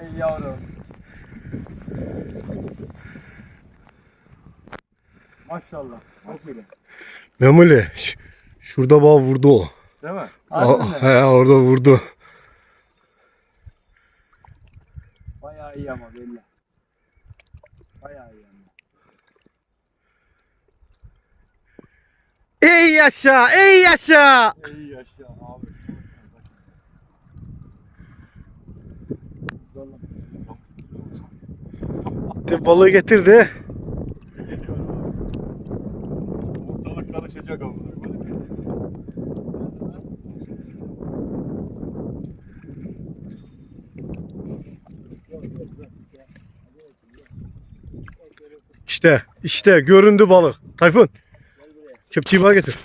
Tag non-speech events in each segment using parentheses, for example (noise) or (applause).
Ey yavrum. Maşallah. Memuli. Memuli. Şurada bağ vurdu o. Değil mi? Harbi? He orada vurdu. Bayağı iyi ama belli. Bayağı iyi ama. Ey yaşa! Ey yaşa! Ey De balığı getirdi. Ortalık karışacak ama. İşte, işte göründü balık. Tayfun. Kepçeyi bana getir.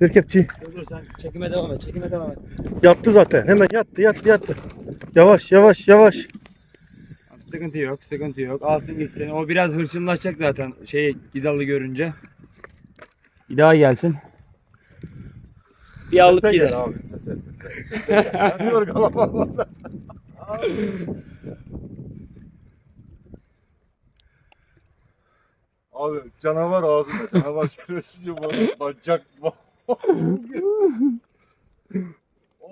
Ver kepçeyi. Dur dur sen çekime devam et. Çekime devam et. Yattı zaten. Hemen yattı, yattı, yattı. Yavaş, yavaş, yavaş. Sıkıntı yok, sıkıntı yok. Alsın gitsin. O biraz hırçınlaşacak zaten şey gidalı görünce. Bir daha gelsin. Bir alıp Sese gider. gel abi. Sese sese. Ben yorgalamam. Abi canavar ağzında. Canavar (laughs) şerefsizce bana bacak.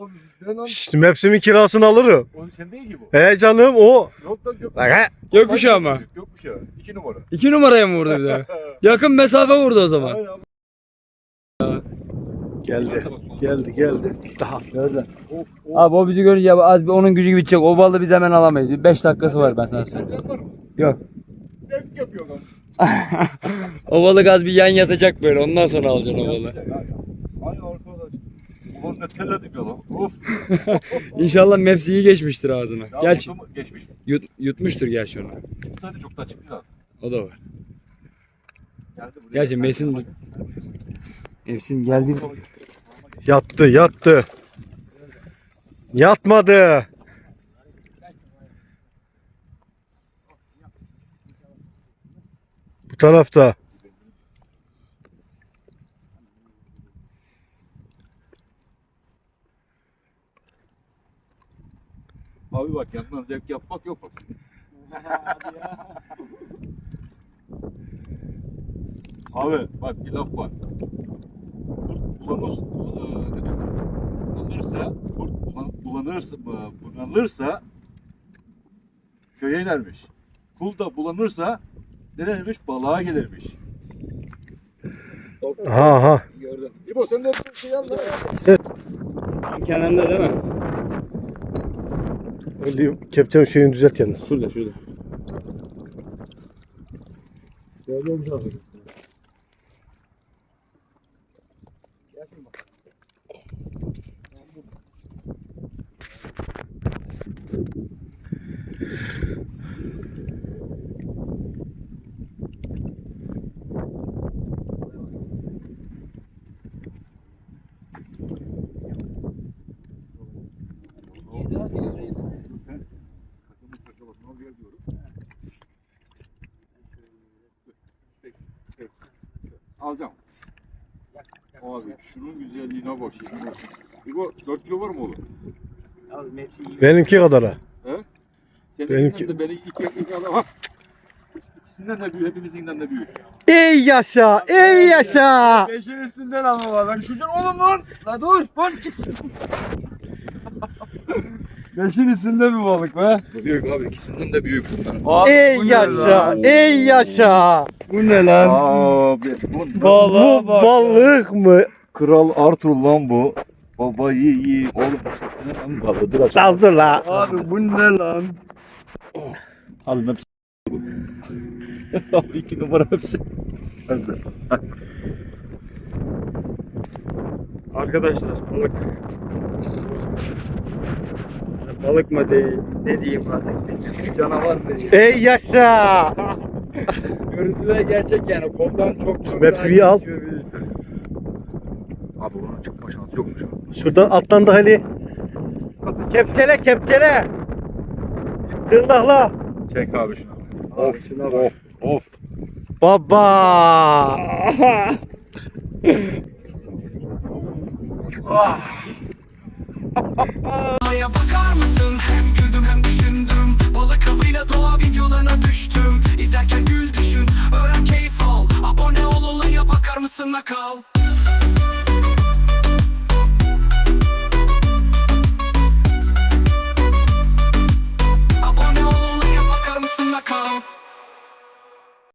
Abi ne lan? Şşt, Mepsim'in kirasını alırım. Onun sen değil ki bu. He canım o. Yok lan gök. Bak he. Gökkuşağı mı? Gökkuşağı. İki numara. İki numaraya mı vurdu bir de? (laughs) Yakın mesafe vurdu o zaman. Aynen. Geldi. Geldi, geldi. Daha. Gördün. Abi o bizi görünce az bir onun gücü bitecek. O balığı biz hemen alamayız. 5 dakikası var ben sana söyleyeyim. Sen var mı? Yok. Zevk yapıyor lan. (laughs) o balık az bir yan yatacak böyle. Ondan sonra alacaksın o balığı. Ulan ne terledik ya lan. Of. (laughs) İnşallah Mepsi iyi geçmiştir ağzına. Ya Gerçi mu? Geçmiş. yut, yutmuştur gerçi onu. Çıktı çok da çıktı lan. O da var. Geldi buraya. Gerçi Mesin Mepsi'nin geldiği Yattı, yattı. Yatmadı. Bu tarafta. Abi bak yandan zevk yapmak yok bak. Abi bak bir laf var. Kurt bulanır, bulanırsa, kurt bulan, bulanırsa, bulanırsa köye inermiş. Kul da bulanırsa nereymiş? Balığa gelirmiş. Ha ha. Gördüm. İbo sen de bir şey anla ya. kenarında değil mi? Öyle kepçenin şeyini düzelt kendisi. Şurada şurada. Gördün mü abi? Takımın çakalasına al gel diyorum. Alacağım. Abi şunun güzelliğine bak. İbo 4 kilo var mı oğlum? Abi Mepsi iyi. Benimki kadar ha. Seninkinden Benimki- de benimki iki ekmek adam. Ha. İkisinden de büyük, hepimizinden de büyük. Ey yaşa, ey yaşa. Beşin üstünden ama var. Lan şuradan oğlum lan. La dur. Lan çıksın. Beşin üstünde bir balık be. Büyük abi ikisinden de büyük bunlar. Abi, Ey bu yaşa, ey yaşa. Bu ne lan? Abi bu Balığa Bu bak. balık mı? Kral Arthur lan bu. Baba iyi iyi. Oğlum senin balıdır açık. Saldır la. Abi bu ne lan? Abi hepsi. Abi iki numara hepsi. Arkadaşlar balık. Balık mı değil, ne diyeyim artık. Canavar mı diyeyim. Ey yaşa. (laughs) Görüntüler gerçek yani. Koldan çok çok Hepsi daha bir al. geçiyor bir- Abi bunun çıkma şansı yokmuş abi. Şuradan atlandı Ali. Kepçele, kepçele. Tırnakla. Çek abi şunu. Abi şuna bak. Of. Baba. (laughs) Aya bakar